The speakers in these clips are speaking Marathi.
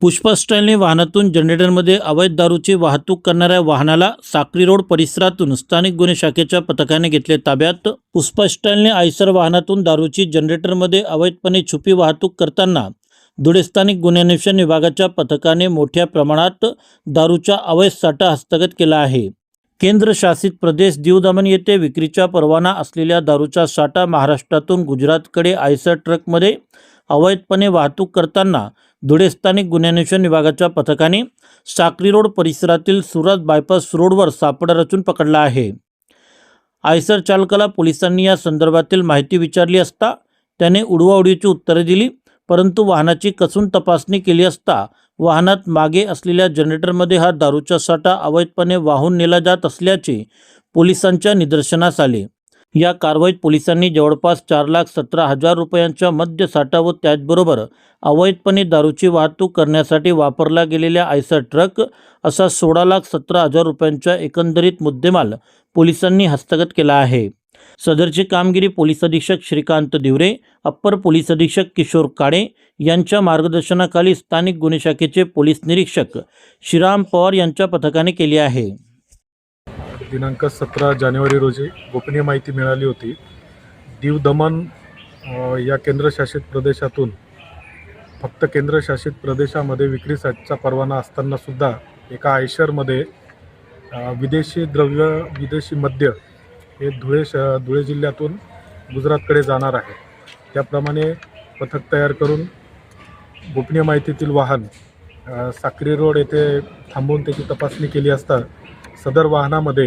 पुष्पास्टाईलने वाहनातून जनरेटरमध्ये अवैध दारूची वाहतूक करणाऱ्या वाहनाला साक्री रोड परिसरातून स्थानिक गुन्हे शाखेच्या पथकाने घेतले ताब्यात. पुष्पास्टाईलने आयसर वाहनातून दारूची जनरेटरमध्ये अवैधपणे छुपी वाहतूक करताना धुळे स्थानिक गुन्हे अन्वेषण विभागाच्या पथकाने मोठ्या प्रमाणात दारूचा अवैध साठा हस्तगत केला आहे. केंद्र शासित प्रदेश दीव दमन येथे विक्रीचा परवाना असलेल्या दारूचा साठा महाराष्ट्रातून गुजरातकडे आयसर ट्रकमध्ये अवैधपणे वाहतूक करताना धुळे स्थानिक गुन्ह्यान्वेषण विभागाच्या पथकाने साक्री रोड परिसरातील सुरत बायपास रोडवर सापडा रचून पकडला आहे. आयसर चालकाला पोलिसांनी या संदर्भातील माहिती विचारली असता त्याने उडवाउडीची उत्तरे दिली परंतु वाहनाची कसून तपासणी केली असता वाहनात मागे असलेल्या जनरेटरमध्ये हा दारूचा साठा अवैधपणे वाहून नेला जात असल्याचे पोलिसांच्या निदर्शनास आले. या कारवाईत पोलिसांनी जवळपास चार लाख सतरा हजार रुपयांच्या मद्य साठा व त्याचबरोबर अवैधपणे दारूची वाहतूक करण्यासाठी वापरला गेलेल्या आयसर ट्रक असा सोळा लाख सतरा हजार रुपयांचा एकंदरीत मुद्देमाल पोलिसांनी हस्तगत केला आहे. सदरची कामगिरी पोलीस अधीक्षक श्रीकांत दिवरे अप्पर पोलीस अधीक्षक किशोर काळे यांच्या मार्गदर्शनाखाली स्थानिक गुन्हे शाखेचे पोलीस निरीक्षक श्रीराम पवार यांच्या पथकाने केली आहे. दिनांक सतरा जानेवारी रोजी गोपनीय माहिती मिळाली होती. दीव दमन या केंद्रशासित प्रदेशातून फक्त केंद्रशासित प्रदेशामध्ये विक्रीसाठीचा परवाना असताना सुद्धा एका आयशरमध्ये विदेशी द्रव्य विदेशी मद्य हे धुळे श धुळे जिल्ह्यातून गुजरातकडे जाणार आहे. त्याप्रमाणे पथक तयार करून गोपनीय माहितीतील वाहन साक्री रोड येथे थांबवून त्याची तपासणी केली असता सदर वाहनामध्ये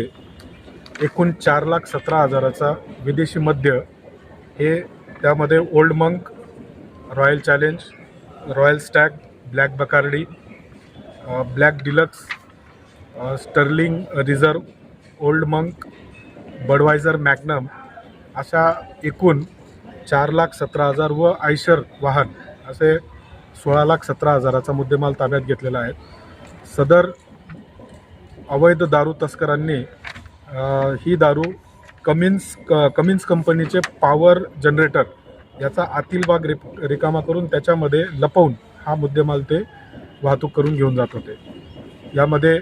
एकूण चार लाख सतरा हजाराचा विदेशी मद्य हे त्यामध्ये Old Monk Royal Challenge Royal Stag Black Bacardi Black Deluxe Sterling Reserve Old Monk Budweiser Magnum अशा एकूण चार लाख सतरा हजार व आयशर वाहन असे सोळा लाख सतरा हजाराचा मुद्देमाल ताब्यात घेतलेला आहे. सदर अवैध दारू तस्करांनी ही दारू कमिन्स क कमिन्स कंपनीचे पॉवर जनरेटर याचा आतील भाग रिप रिकामा करून त्याच्यामध्ये लपवून हा मुद्देमाल ते वाहतूक करून घेऊन जात होते. यामध्ये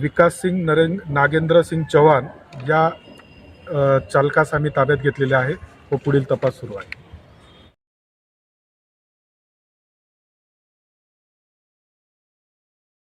विकास सिंग नरेंद नागेंद्र सिंग चव्हाण या चालकास आम्ही ताब्यात घेतलेले आहे व पुढील तपास सुरू आहे.